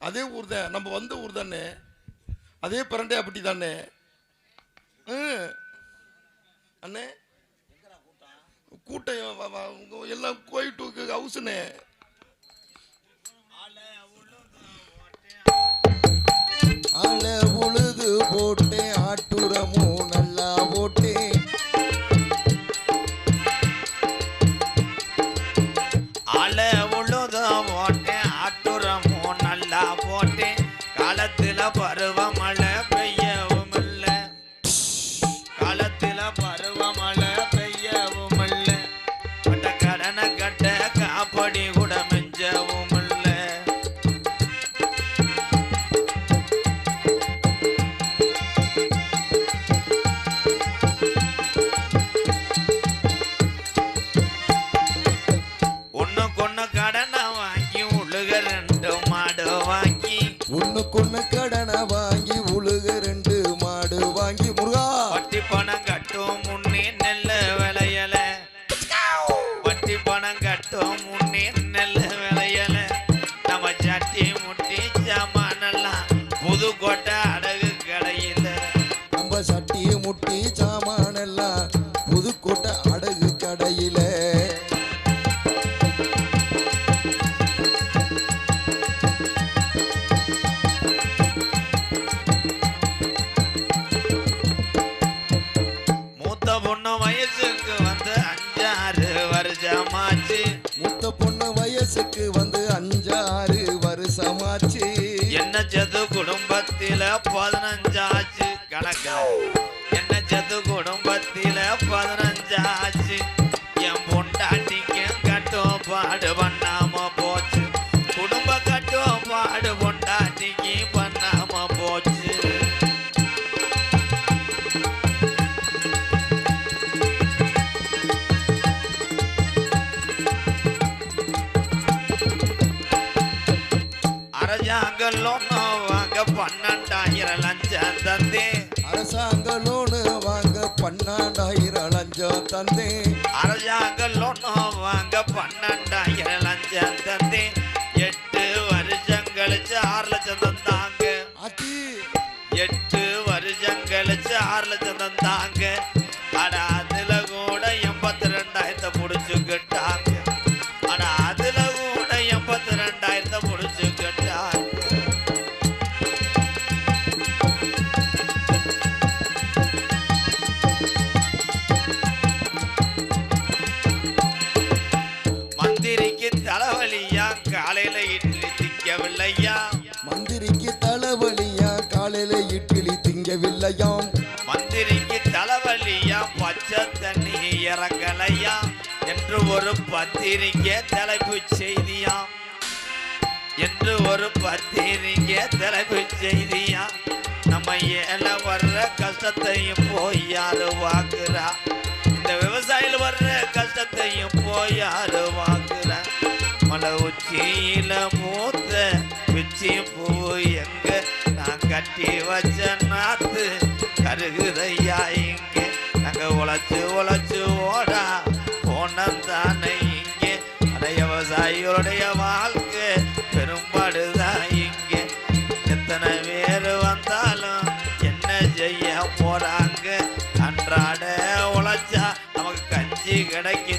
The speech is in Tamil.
அதே ஊர் தான் நம்ம வந்த ஊர் தானே அதே பரண்டே அப்படி தானே அண்ணே. கூட்டம்? எல்லாம் கோயில் டூக்கு ஹவுஸ்ண்ணே போட்டேன் பருவ வாங்கி உழுக ரெண்டு மாடு வாங்கி முருகா. வட்டி பணம் கட்டும் முன்னே நெல்ல விளையல. வட்டி பணம் கட்டும் முன்னே நெல்ல விளையல. நம்ம சட்டி முட்டி சாமானெல்லாம் புதுக்கோட்டை அடகு முத்த பொண்ணு வயசுக்கு வந்து அஞ்சாறு வருஷமாச்சு. என்ன சது குடும்பத்தில பதினஞ்சாச்சு? கணக்கா. என்ன சது குடும்பத்தில பதினஞ்சாச்சு? என் பொண்டாட்டிக்கு கட்டும் பாடுவன் அரசாங்க லோனு வாங்க பன்னெண்டாயிரம் லஞ்சம் தந்தே அரசாங்க லோனு வாங்க பன்னெண்டாயிரம் லஞ்சம் தந்தே அரசாங்கம் லோனு வாங்க பன்னெண்டாயிரம் லஞ்சம் தந்தே எட்டு வருஷம் கழிச்சு ஆறு லட்சம் தந்தாங்க எட்டு வருஷம் கழிச்சு ஆறு லட்சம் தந்தாங்க காலையில இட்லி மந்திரிக்கு தலைவலியா? காலையில இட்லி திங்கவில்லையாம் மந்திரிக்கு தலைவலியா? பச்சை தண்ணி இறங்கலையா என்று ஒரு பத்திரிக்கை தலைப்பு செய்தியாம் என்று ஒரு பத்திரிக்கை தலைப்பு செய்தியா? நம்ம ஏழை வர்ற கஷ்டத்தையும் போய் யாரு வாக்குறா? இந்த விவசாயில வர்ற கஷ்டத்தையும் போய் யாரு வாக்குறா? மலை உச்சியில மூத்த பிச்சி பூ எங்க? நான் கட்டி வச்ச நாத்து கருகுதையா இங்க. நாங்க உழைச்சு உழைச்சு ஓடா போனோம் தானே இங்க. அட விவசாயிகளுடைய வாழ்க்கை பெரும்பாடுதான் இங்க. எத்தனை பேர் வந்தாலும் என்ன செய்ய போறாங்க? அன்றாட உழைச்சா நமக்கு கஞ்சி கிடைக்கும்